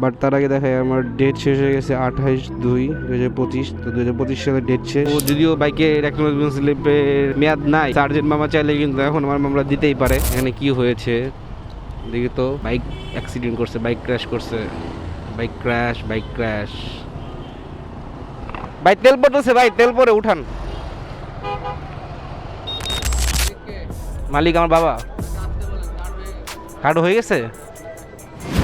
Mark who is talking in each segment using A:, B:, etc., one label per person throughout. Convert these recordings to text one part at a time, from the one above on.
A: But তার আগে দেখায় আমার ডেট শেষ হয়ে গেছে আঠাইশ দুই দু হাজার পঁচিশ, তো দু হাজার পঁচিশ সালে ডেট শেষ। ও যদিও বাইকের অ্যাকনোলজমেন্ট স্লিপের মেয়াদ নাই সার্জেন্ট মামা চাইলে কিন্তু এখন আমার মামলা দিতেই পারে। এখানে কি হয়েছে? দেখি তো বাইক অ্যাক্সিডেন্ট করছে বাইক ক্র্যাশ করছে। বাইক ক্র্যাশ বাইক ক্র্যাশ ভাই, তেল পড়তেছে ভাই, তেল পরে উঠান। মালিক আমার বাবা। কার্ড হয়ে গেছে?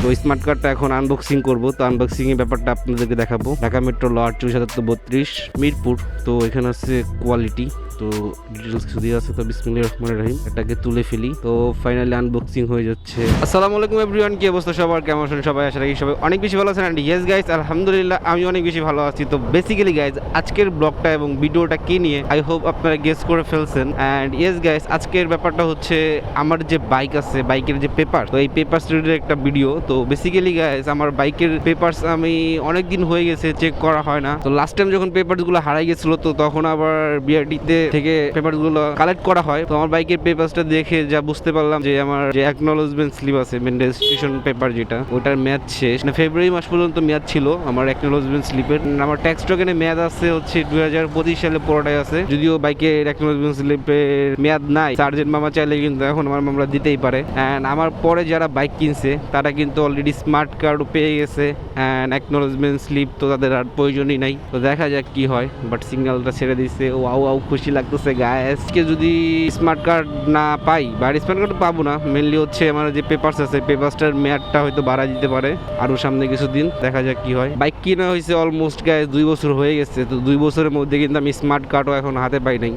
A: তো স্মার্ট কার্ডটা এখন আনবক্সিং করব। তো আনবক্সিং এর ব্যাপারটা আপনাদেরকে দেখাবো। ঢাকা মেট্রো ল আটচল্লিশ সাতাত্তর বত্রিশ, মিরপুর। তো এখানে আছে কোয়ালিটি তো ডিটেলস কিছু দিয়ে আছে, তো বিসমিল্লাহ রহমান রহিম। এটাকে তুলে ফেলি। তো ফাইনালি আনবক্সিং হয়ে যাচ্ছে। আসসালামু আলাইকুম এভরিওয়ান কি অবস্থা সবার? কেমন আছেন সবাই? আশা রাখি সবাই অনেক বেশি ভালো আছেন। অ্যান্ড ইয়েস গাইজ আলহামদুলিল্লাহ, আমি অনেক বেশি ভালো আছি। তো বেসিক্যালি গাইজ আজকের ব্লগটা এবং ভিডিওটা কে নিয়ে আই হোপ আপনারা গেস করে ফেলছেন। অ্যান্ড ইয়েস গাইজ আজকের ব্যাপারটা হচ্ছে আমার যে বাইক আছে বাইকের যে পেপার তো এই পেপার রিলেটেড একটা ভিডিও তো বেসিক্যালি গাইজ আমার বাইকের পেপারস আমি অনেক দিন হয়ে গেছে চেক করা হয় না। তো লাস্ট টাইম যখন পেপারসগুলো হারাই গেছিল, তো তখন আবার বিআরটিতে থেকে পেপারসগুলো কালেক্ট করা হয়। তো আমার বাইকের পেপারসটা দেখে যা বুঝতে পারলাম যে আমার যে অ্যাকনোলজমেন্ট স্লিপ আছে মেন রেজিস্ট্রেশন পেপার যেটা, ওটার মেয়াদ শেষ। মানে ফেব্রুয়ারি মাস পর্যন্ত মেয়াদ ছিল আমার অ্যাকনোলজমেন্ট স্লিপের আমার ট্যাক্স টোকেনে মেয়াদ আছে হচ্ছে দুই হাজার পঁচিশ সালে পুরোটাই আছে। যদিও বাইকের অ্যাকনোলজমেন্ট স্লিপের মেয়াদ নাই সার্জেন্ট মামা চাইলে কিন্তু এখন আমার মামলা দিতেই পারে। অ্যান্ড আমার পরে যারা বাইক কিনছে, তারা কিন্তু অলরেডি স্মার্ট কার্ড পেয়ে গেছে। অ্যান্ড অ্যাকনোলজমেন্ট স্লিপ তো তাদের আর প্রয়োজনই নাই। তো দেখা যাক কি হয় বাট সিগন্যালটা ছেড়ে দিচ্ছে ও, আউ আউ, খুশি লাগতেছে গায়েসকে যদি স্মার্ট কার্ড না পাই, বা স্মার্ট কার্ড পাবো না মেনলি হচ্ছে আমার যে পেপারস আছে পেপারসটার মেয়াদটা হয়তো বাড়া দিতে পারে আরও সামনে কিছুদিন, দেখা যাক কি হয়। বাইক কিনা হয়েছে অলমোস্ট গায়ে দুই বছর হয়ে গেছে, তো দুই বছরের মধ্যে কিন্তু আমি স্মার্ট কার্ডও এখন হাতে পাই নাই।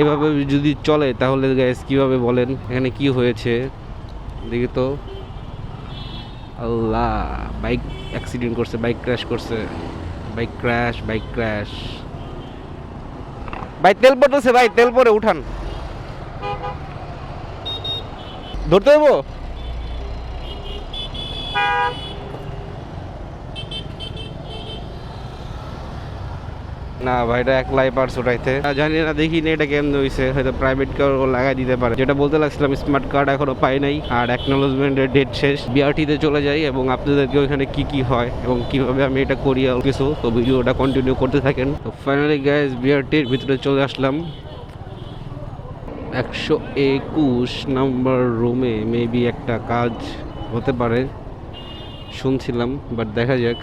A: এভাবে যদি চলে, তাহলে গ্যাস কীভাবে বলেন? এখানে কি হয়েছে? দেখি তো। আল্লাহ বাইক অ্যাক্সিডেন্ট করছে বাইক ক্র্যাশ করছে। বাইক ক্র্যাশ বাইক ক্র্যাশ ভাই তেল পড়তেছে ভাই তেল পরে উঠান। ধরতে দেবো না ভাই, এটা একলাই পার্স উঠাইতে। জানি না, দেখি না এটা কেমন হয়েছে হয়তো প্রাইভেট কার লাগাই দিতে পারে। যেটা বলতে লাগছিলাম স্মার্ট কার্ড এখনও পাই নাই। আর অ্যাকনোলজমেন্টের ডেট শেষ। বিআরটিতে চলে যাই এবং আপনাদেরকে ওইখানে কি কি হয় এবং কীভাবে আমি এটা করি আর কিছু। তো ভিডিওটা কন্টিনিউ করতে থাকেন। তো ফাইনালি গ্যাস বিআরটির ভিতরে চলে আসলাম। একশো একুশ নাম্বার রুমে মেবি একটা কাজ হতে পারে। শুনছিলাম বাট দেখা যাক।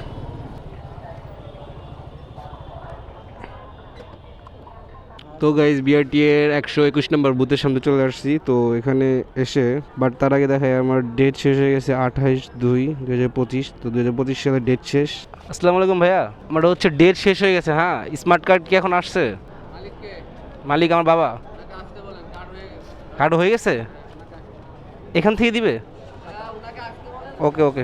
A: তো গাইজ বিআরটি এর একশো একুশ নম্বর বুথের সামনে চলে আসছি। তো এখানে এসে বাট তার আগে দেখায় আমার ডেট শেষ হয়ে গেছে আঠাইশ দুই দু হাজার পঁচিশ। তো দু হাজার পঁচিশ সালে ডেট শেষ। আসসালামু আলাইকুম ভাইয়া। আমার হচ্ছে ডেট শেষ হয়ে গেছে হ্যাঁ? স্মার্ট কার্ড কি এখন আসছে? মালিক আমার বাবা। কার্ড হয়ে গেছে। এখান থেকে দিবে? ওকে ওকে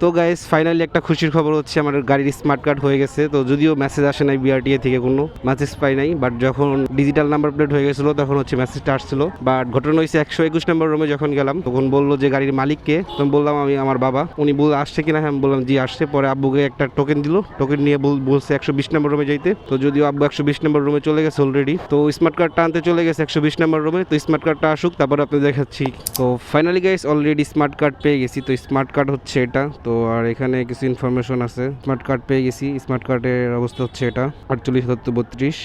A: তো গাইস ফাইনালি একটা খুশির খবর হচ্ছে, আমার গাড়ির স্মার্ট কার্ড হয়ে গেছে। তো যদিও মেসেজ আসে নাই বিআরটিএ থেকে কোনো মেসেজ পাই নাই বাট যখন ডিজিটাল নাম্বার প্লেট হয়ে গেছিল, তখন হচ্ছে মেসেজটা আসছিল। বাট ঘটনা হয়েছে একশো একুশ নম্বর রুমে যখন গেলাম, তখন বলল যে গাড়ির মালিককে তখন বললাম, আমি আমার বাবা। উনি বল, আসছে কিনা? হ্যাঁ বললাম, জি, আসছে। পরে আব্বুকে একটা টোকেন দিল। টোকেন নিয়ে বল- বলছে একশো বিশ নম্বর রুমে যাইতে। তো যদিও আব্বু একশো বিশ নম্বর রুমে চলে গেছে অলরেডি তো স্মার্ট কার্ডটা আনতে চলে গেছে একশো বিশ নম্বর রুমে তো স্মার্ট কার্ডটা আসুক, তারপর আপনি দেখাচ্ছি। তো finally guys already smart card পেয়ে গেছি। তো স্মার্ট কার্ড হচ্ছে এটা। তো আর এখানে কিছু ইনফরমেশন আছে। স্মার্ট কার্ড পেয়ে গেছি। স্মার্ট কার্ডের অবস্থা হচ্ছে এটা, আটচল্লিশ সত্তর বত্রিশ।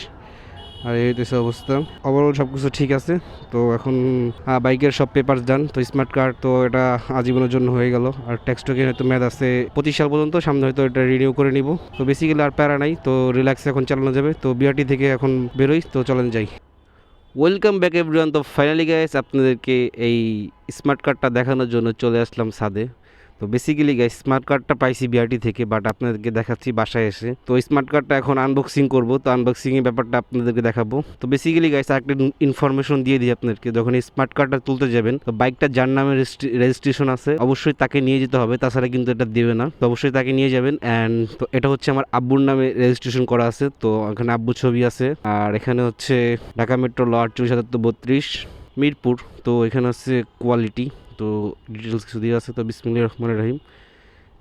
A: আর এই হইতেছে অবস্থা। ওভারঅল সব কিছু ঠিক আছে। তো এখন বাইকের সব পেপার ডান তো স্মার্ট কার্ড তো এটা আজীবনের জন্য হয়ে গেল। আর ট্যাক্স টোকেন হয়তো মেয়াদ আছে পঁচিশ সাল পর্যন্ত, সামনে হয়তো এটা রিনিউ করে নিব। তো বেসিক্যালি আর প্যারা নাই। তো রিল্যাক্স এখন চালানো যাবে। তো বিআরটি থেকে এখন বেরোই। তো চলেন যাই। ওয়েলকাম ব্যাক এভরিওয়ান তো ফাইনালি গাইস আপনাদেরকে এই স্মার্ট কার্ডটা দেখানোর জন্য চলে আসলাম সাদে তো বেসিক্যালি গাইস স্মার্ট কার্ডটা পাইছি বিআরটি থেকে বাট আপনাদেরকে দেখাচ্ছি বাসায় এসে। তো স্মার্ট কার্ডটা এখন আনবক্সিং করব, তো আনবক্সিংয়ের ব্যাপারটা আপনাদেরকে দেখাবো। তো বেসিক্যালি গাইস একটা ইনফরমেশন দিয়ে দিই আপনাদেরকে, যখন এই স্মার্ট কার্ডটা তুলতে যাবেন, তো বাইকটা যার নামে রেজিস্ট্রেশন আছে, অবশ্যই তাকে নিয়ে যেতে হবে, তাছাড়া কিন্তু এটা দেবে না। তো অবশ্যই তাকে নিয়ে যাবেন অ্যান্ড তো এটা হচ্ছে আমার আব্বুর নামে রেজিস্ট্রেশন করা আছে, তো এখানে আব্বুর ছবি আছে। আর এখানে হচ্ছে ঢাকা মেট্রো ল আটচল্লিশ সাতাত্তর বত্রিশ, মিরপুর, তো এখানে হচ্ছে কোয়ালিটি তো ডিটেলস কিছু দিয়ে আছে, তো বিসমিল্লা রহমান রাহিম।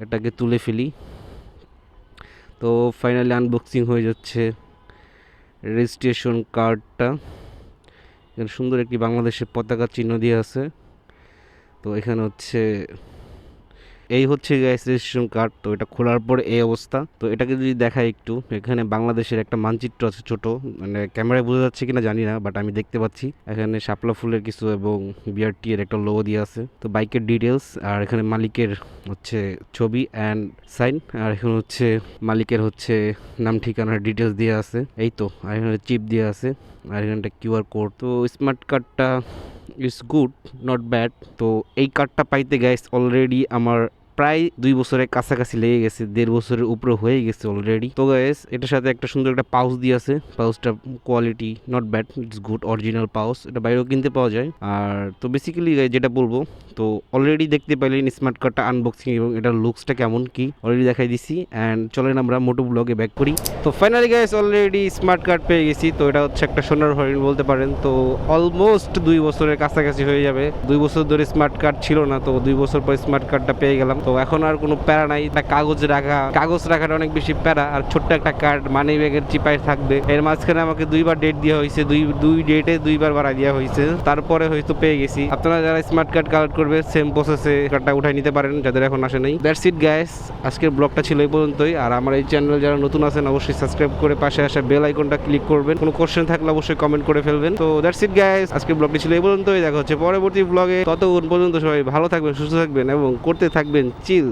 A: এটাকে তুলে ফেলি। তো ফাইনালি আনবক্সিং হয়ে যাচ্ছে রেজিস্ট্রেশন কার্ডটা এখানে সুন্দর একটি বাংলাদেশের পতাকা চিহ্ন দিয়ে আছে। তো এখানে হচ্ছে এই হচ্ছে গাইস রেজিস্ট্রেশন কার্ড তো এটা খোলার পর এই অবস্থা। তো এটাকে যদি দেখাই একটু, এখানে বাংলাদেশের একটা মানচিত্র আছে ছোট মানে ক্যামেরায় বোঝা যাচ্ছে কিনা জানি না বাট আমি দেখতে পাচ্ছি। এখানে শাপলা ফুলের কিছু এবং বিআরটি এর একটা লোগো দিয়ে আছে। তো বাইকের ডিটেলস আর এখানে মালিকের হচ্ছে ছবি অ্যান্ড সাইন আর এখানে হচ্ছে মালিকের হচ্ছে নাম, ঠিকানার ডিটেলস দিয়ে আছে। এই তো, আর এখানে চিপ দিয়ে আছে, আর এখানটা কিউআর কোড তো স্মার্ট কার্ডটা ইটস গুড নট ব্যাড তো এই কার্ডটা পাইতে গাইস অলরেডি আমার প্রায় দুই বছরের কাছাকাছি লেগে গেছে, দেড় বছরের উপরে হয়ে গেছে অলরেডি তো গাইস এটার সাথে একটা সুন্দর একটা পাউচ দিয়ে আছে। পাউচটা quality not bad it's good original pouch. এটা বাইরেও কিনতে পাওয়া যায়। আর তো বেসিক্যালি যেটা বলব, তো অলরেডি দেখতে পাইলেন স্মার্ট কার্ডটা আনবক্সিং এবং এটার লুকসটা কেমন, কি অলরেডি দেখাই দিছি। অ্যান্ড চলেন আমরা মোটো ব্লগে ব্যাক করি। তো finally guys already smart card পেয়ে গেছি। তো এটা হচ্ছে একটা সোনার হরিণ বলতে পারেন। তো অলমোস্ট দুই বছরের কাছাকাছি হয়ে যাবে। দুই বছর ধরে স্মার্ট কার্ড ছিল না, তো দুই বছর পর স্মার্ট কার্ডটা পেয়ে গেলাম। তো এখন আর কোনো প্যারা নাই। কাগজ রাখা। কাগজ রাখাটা অনেক বেশি প্যারা। আর ছোট্ট একটা কার্ড মানি ব্যাগের চিপায় থাকবে। এর মাঝখানে আমাকে দুইবার ডেট দেওয়া হয়েছে। দুই দুই ডেটে দুইবার বাড়াই দেওয়া হয়েছে। তারপরে হয়তো পেয়ে গেছি। আপনারা যারা স্মার্ট কার্ড কালেক্ট করবে সেম প্রসেসে কার্ডটা উঠাই নিতে পারেন, যাদের এখন আসে নাই। দ্যাটস ইট গ্যাস আজকের ব্লগটা ছিল এই পর্যন্তই। আর আমার এই চ্যানেল যারা নতুন আছেন, অবশ্যই সাবস্ক্রাইব করে পাশে আসা বেল আইকনটা ক্লিক করবেন। কোনো কোশ্চেন থাকলে অবশ্যই কমেন্ট করে ফেলবেন। তো দ্যাটস ইট গ্যাস আজকের ব্লগটি ছিল এই পর্যন্তই। দেখা হচ্ছে পরবর্তী ব্লগে ততক্ষণ পর্যন্ত সবাই ভালো থাকবেন, সুস্থ থাকবেন এবং করতে থাকবেন চিল